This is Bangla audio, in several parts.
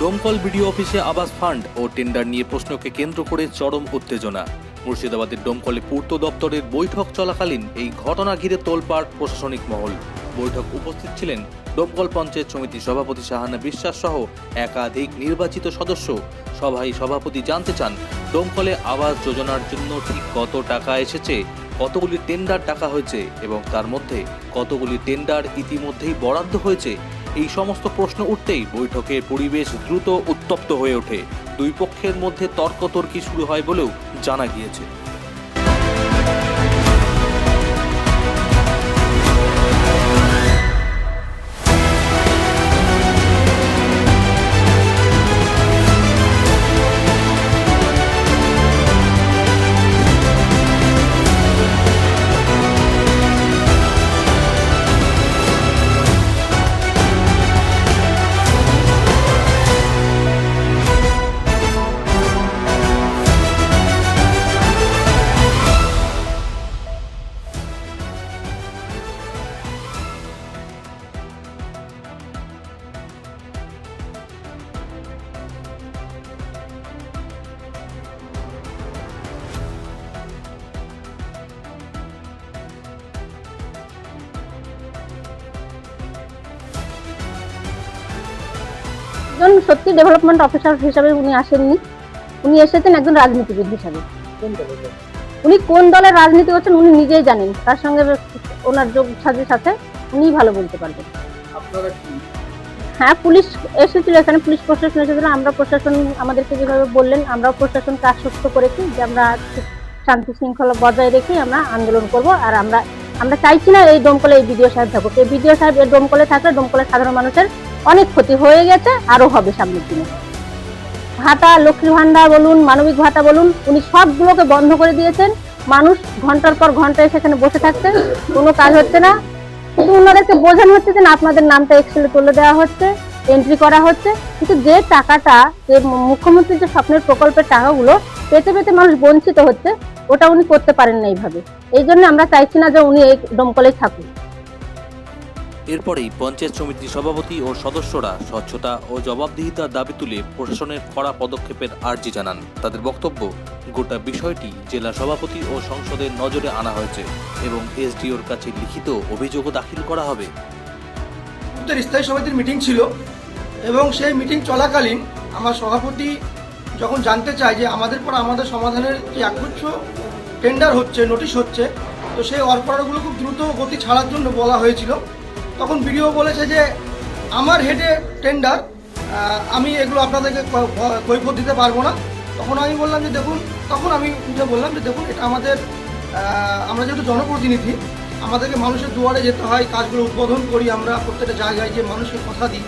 ডোমকল বিডিও অফিসে আবাস ফান্ড ও টেন্ডার নিয়ে প্রশ্নকে কেন্দ্র করে চরম উত্তেজনা। মুর্শিদাবাদের ডোমকলে পূর্ত দপ্তরের বৈঠক চলাকালীন এই ঘটনা ঘিরে তোলপাড় প্রশাসনিক মহল। বৈঠক উপস্থিত ছিলেন ডোমকল পঞ্চায়েত সমিতি সভাপতি শাহানা বিশ্বাস সহ একাধিক নির্বাচিত সদস্য। সভায় সভাপতি জানতে চান ডোমকলে আবাস যোজনার জন্য ঠিক কত টাকা এসেছে, কতগুলি টেন্ডার টাকা হয়েছে এবং তার মধ্যে কতগুলি টেন্ডার ইতিমধ্যেই বরাদ্দ হয়েছে এই সমস্ত প্রশ্ন উঠতেই বৈঠকের পরিবেশ দ্রুত উত্তপ্ত হয়ে ওঠে। দুই পক্ষের মধ্যে তর্কতর্কি শুরু হয় বলেও জানা গিয়েছে। একজন সত্যি ডেভেলপমেন্ট অফিসার হিসাবে উনি আসেননি। উনি এসেছেন একজন রাজনীতিবিদ হিসাবে। উনি কোন দলের রাজনীতি করছেন উনি নিজেই জানেন। তার সঙ্গে ওনার যোগ সাজের সাথে উনিই ভালো বলতে পারবেন। হ্যাঁ পুলিশ এসেছিল এখানে পুলিশ প্রশাসন এসেছিল। আমরা প্রশাসন আমাদেরকে যেভাবে বললেন আমরাও প্রশাসনকে আশ্বস্ত করেছি যে আমরা শান্তি শৃঙ্খলা বজায় রেখে আমরা আন্দোলন করব। আর আমরা আমরা চাইছি না এই ডোমকলে এই বিডিও সাহেব থাকুক। এই বিডিও সাহেব এই ডোমকলে থাকলে ডোমকলের সাধারণ মানুষের অনেক ক্ষতি হয়ে গেছে আরও হবে সামনের দিনে। ভাতা লক্ষ্মী ভান্ডার বলুন, মানবিক ভাতা বলুন, উনি সবগুলোকে বন্ধ করে দিয়েছেন। মানুষ ঘণ্টার পর ঘণ্টা সেখানে বসে থাকছে, কোনো কাজ হচ্ছে না। শুধু ওনাদেরকে বোঝানো হচ্ছে যে আপনাদের নামটা এক্সেলে তুলে দেওয়া হচ্ছে এন্ট্রি করা হচ্ছে, কিন্তু যে টাকাটা, যে মুখ্যমন্ত্রীর যে স্বপ্নের প্রকল্পের টাকাগুলো পেতে পেতে মানুষ বঞ্চিত হচ্ছে, ওটা উনি করতে পারেন না এইভাবে। এই জন্য আমরা চাইছি না যে উনি এই ডোমকলেই থাকুন এরপরেই পঞ্চায়েত সমিতির সভাপতি ও সদস্যরা স্বচ্ছতা ও জবাবদিহিতার দাবি তুলে প্রশাসনের কড়া পদক্ষেপের আর্জি জানান। তাদের বক্তব্য, গোটা বিষয়টি জেলা সভাপতি ও সংসদের নজরে আনা হয়েছে এবং এসডিওর কাছে লিখিত অভিযোগও দাখিল করা হবে। স্থায়ী সমিতির মিটিং ছিল এবং সেই মিটিং চলাকালীন আমার সভাপতি যখন জানতে চায় যে আমাদের পর আমাদের সমাধানের যে একগুচ্ছ টেন্ডার হচ্ছে নোটিশ হচ্ছে, তো সেই অর্পণগুলো খুব দ্রুত গতি ছাড়ার জন্য বলা হয়েছিল। তখন বিডিও বলেছে যে আমার হেডে টেন্ডার আমি এগুলো আপনাদেরকে কৈফত দিতে পারব না। তখন আমি বললাম যে দেখুন, তখন আমি উঠে বললাম যে দেখুন, এটা আমাদের আমরা যেহেতু জনপ্রতিনিধি, আমাদেরকে মানুষের দুয়ারে যেতে হয়, কাজগুলো উদ্বোধন করি আমরা প্রত্যেকটা জায়গায় যে মানুষের কথা দিই।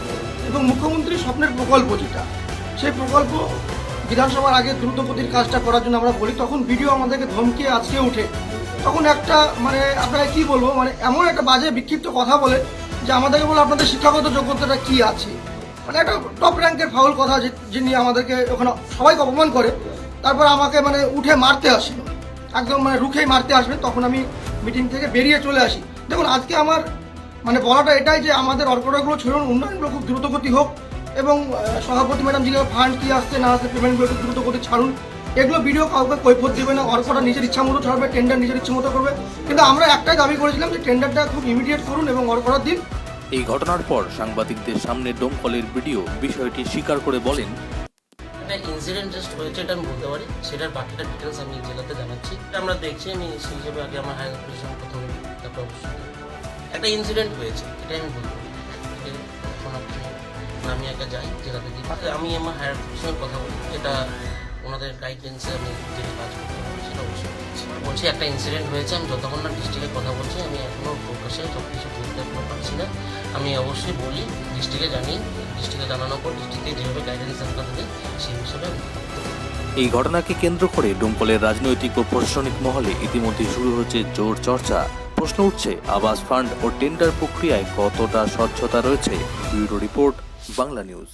এবং মুখ্যমন্ত্রীর স্বপ্নের প্রকল্প যেটা, সেই প্রকল্প বিধানসভার আগে দ্রুতগতির কাজটা করার জন্য আমরা বলি। তখন ভিডিও আমাদেরকে ধমকিয়ে আজকে উঠে তখন একটা মানে আপনাকে কি বলব মানে এমন একটা বাজে বিক্ষিপ্ত কথা বলে যে আমাদেরকে বলে আপনাদের শিক্ষাগত যোগ্যতাটা কি আছে? মানে একটা টপ র্যাঙ্কের ফাউল কথা যিনি আমাদেরকে ওখানে সবাইকে অপমান করে, তারপর আমাকে মানে উঠে মারতে আসলো একদম মানে রুখেই মারতে আসবেন তখন আমি মিটিং থেকে বেরিয়ে চলে আসি। দেখুন, আজকে আমার মানে বলাটা এটাই যে আমাদের অর্পণাগুলো ছড়ানো, উন্নয়নগুলো খুব দ্রুতগতি হোক এবং সভাপতি ম্যাডাম জিজ্ঞাসা ফান্ড কি আসছে, না আসছে পেমেন্টগুলো একটু দ্রুতগতি ছাড়ুন। এগুলো ভিডিও কাউকে কৈফত দেবে না অর্পণা নিজের ইচ্ছা মতো ছাড়বে টেন্ডার নিজের ইচ্ছা মতো করবে। কিন্তু আমরা একটাই দাবি করেছিলাম যে টেন্ডারটা খুব ইমিডিয়েট করুন এবং অর্পণার দিন। এই ঘটনার পর সাংবাদিকদের সামনে ডোমকলের ভিডিও বিষয়টি স্বীকার করে বলেন একটা ইনসিডেন্ট জাস্ট হয়েছে এটা আমি বলতে পারি। সেটার বাকিটা ডিটেলস আমি জেলাতে জানাচ্ছি। আমরা দেখছি আমি সেই হিসেবে আগে আমার হায়ার অফিসের সঙ্গে কথা বলি তারপর অবশ্যই একটা ইনসিডেন্ট হয়েছে এটাই আমি আপনি আমি একা যাই জেলাতে আমি আমার হায়ার অফিসের সঙ্গে কথা বলি এটা ওনাদের গাইডলাইন্সে আমি যেটা কাজ করতে পারি সেটা অবশ্যই বলছি, একটা ইনসিডেন্ট হয়েছে, আমি যতক্ষণ না ডিস্ট্রিক্টে কথা বলছি, আমি এখনও প্রকাশ্যে সব কিছু বলতে পারছি না। আমি অবশ্যই বলি ডিস্ট্রিক্টে জানি ডিস্ট্রিক্টে জানানোর পর ডিস্ট্রিক্টে যেভাবে গাইডেন্স আমাকে দেবে সেই হিসেবে এই ঘটনাকে কেন্দ্র করে ডোমকলের রাজনৈতিক ও প্রশাসনিক মহলে ইতিমধ্যে শুরু হচ্ছে জোর চর্চা। প্রশ্ন উঠছে, আবাস ফান্ড ও টেন্ডার প্রক্রিয়ায় কতটা স্বচ্ছতা রয়েছে? Bureau report, Bangla news.